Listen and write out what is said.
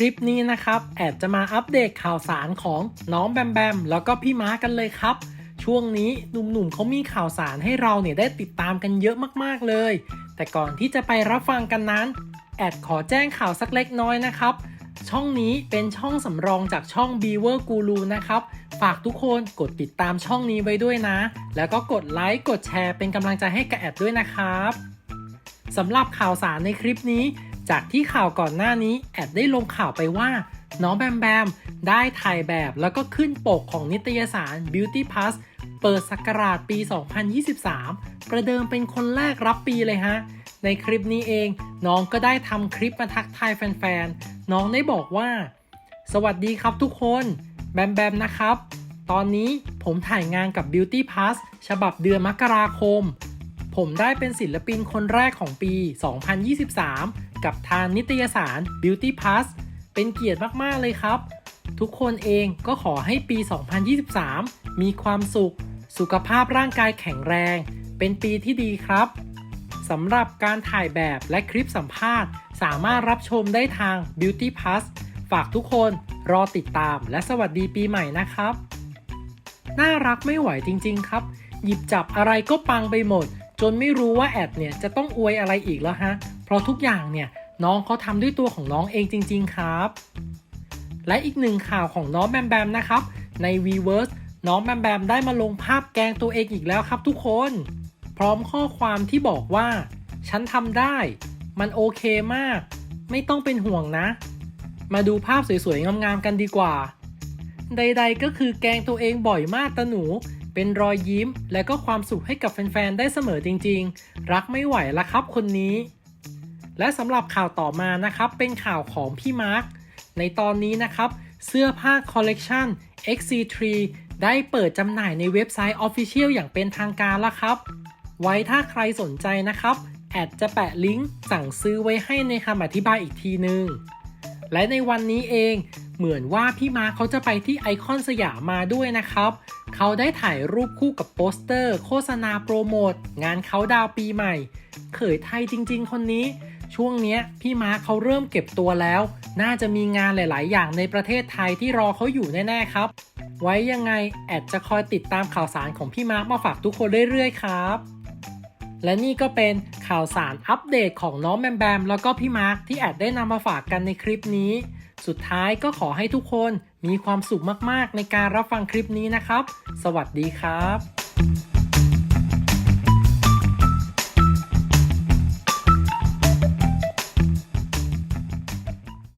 คลิปนี้นะครับแอดจะมาอัปเดตข่าวสารของน้องแบมแบมแล้วก็พี่ม้ากันเลยครับ ช่วงนี้หนุ่มๆเขามีข่าวสารให้เราเนี่ยได้ติดตามกันเยอะมากๆเลย แต่ก่อนที่จะไปรับฟังกันนั้นแอดขอแจ้งข่าวสักเล็กน้อยนะครับ ช่องนี้เป็นช่องสำรองจากช่อง b e a v e r Guru นะครับ ฝากทุกคนกดติดตามช่องนี้ไว้ด้วยนะ แล้วก็กดไลค์กดแชร์เป็นกำลังใจให้กับแอดด้วยนะครับสำหรับข่าวสารในคลิปนี้ จากที่ข่าวก่อนหน้านี้แอดได้ลงข่าวไปว่าน้องแบมแบมได้ถ่ายแบบแล้วก็ขึ้นปกของนิตยสาร Beauty Plus เปิดสักราชปี 2023 ประเดิมเป็นคนแรกรับปีเลยฮะ ในคลิปนี้เองน้องก็ได้ทำคลิปมาทักทายแฟนๆ น้องได้บอกว่า สวัสดีครับทุกคน แบมแบมนะครับ ตอนนี้ผมถ่ายงานกับ Beauty Plus ฉบับเดือนมกราคม ผมได้เป็นศิลปินคนแรกของปี 2023 กับทางนิตยสาร Beauty Plus เป็นเกียรติมาก ๆ เลยครับ ทุกคนเองก็ขอให้ปี 2023 มีความสุข สุขภาพร่างกายแข็งแรง เป็นปีที่ดีครับสำหรับการถ่ายแบบและคลิปสัมภาษณ์ สามารถรับชมได้ทาง Beauty Plus ฝากทุกคนรอติดตามและสวัสดีปีใหม่นะครับ น่ารักไม่ไหวจริง ๆ ครับ หยิบจับอะไรก็ปังไปหมด จนไม่รู้ว่าแอดเนี่ยจะต้องอวยอะไรอีกแล้วฮะ เพราะทุกอย่างเนี่ยน้องเขาทำด้วยตัวของน้องเองจริง ๆ ครับ และอีกหนึ่งข่าวของน้องแบมแบมนะครับ ใน v v e r s e น้องแบมแบมได้มาลงภาพแกงตัวเองอีกแล้วครับทุกคน พร้อมข้อความที่บอกว่า ฉันทำได้ มันโอเคมาก ไม่ต้องเป็นห่วงนะ มาดูภาพสวยๆงามๆกันดีกว่า ใด ๆ ก็คือแกงตัวเองบ่อยมากตาหนู เป็นรอยยิ้ม และก็ความสุขให้กับแฟนๆ ได้เสมอจริงๆ รักไม่ไหวละครับคนนี้ และสำหรับข่าวต่อมานะครับ เป็นข่าวของพี่มาร์ค ในตอนนี้นะครับ เสื้อผ้าคอลเลกชัน XC3 ได้เปิดจำหน่ายในเว็บไซต์ Official อย่างเป็นทางการแล้วครับ ไว้ถ้าใครสนใจนะครับ แอดจะแปะลิงก์สั่งซื้อไว้ให้ในคำอธิบายอีกทีนึง และในวันนี้เองเหมือนว่าพี่มาร์คเขาจะไปที่ไอคอนสยามมาด้วยนะครับ เขาได้ถ่ายรูปคู่กับโปสเตอร์ โฆษณาโปรโมท งานเขาดาวปีใหม่ เขยไทยจริง ๆ คนนี้ ช่วงเนี้ยพี่มาร์คเขาเริ่มเก็บตัวแล้ว น่าจะมีงานหลาย ๆ อย่างในประเทศไทยที่รอเขาอยู่แน่ ๆ ครับ ไว้ยังไงแอดจะคอยติดตามข่าวสารของพี่มาร์คมาฝากทุกคนเรื่อย ๆ ครับและนี่ก็เป็นข่าวสารอัปเดตของน้องแบมแบม แล้วก็พี่มาร์คที่แอดได้นำมาฝากกันในคลิปนี้ สุดท้ายก็ขอให้ทุกคน มีความสุขมากๆในการรับฟังคลิปนี้นะครับ สวัสดีครับ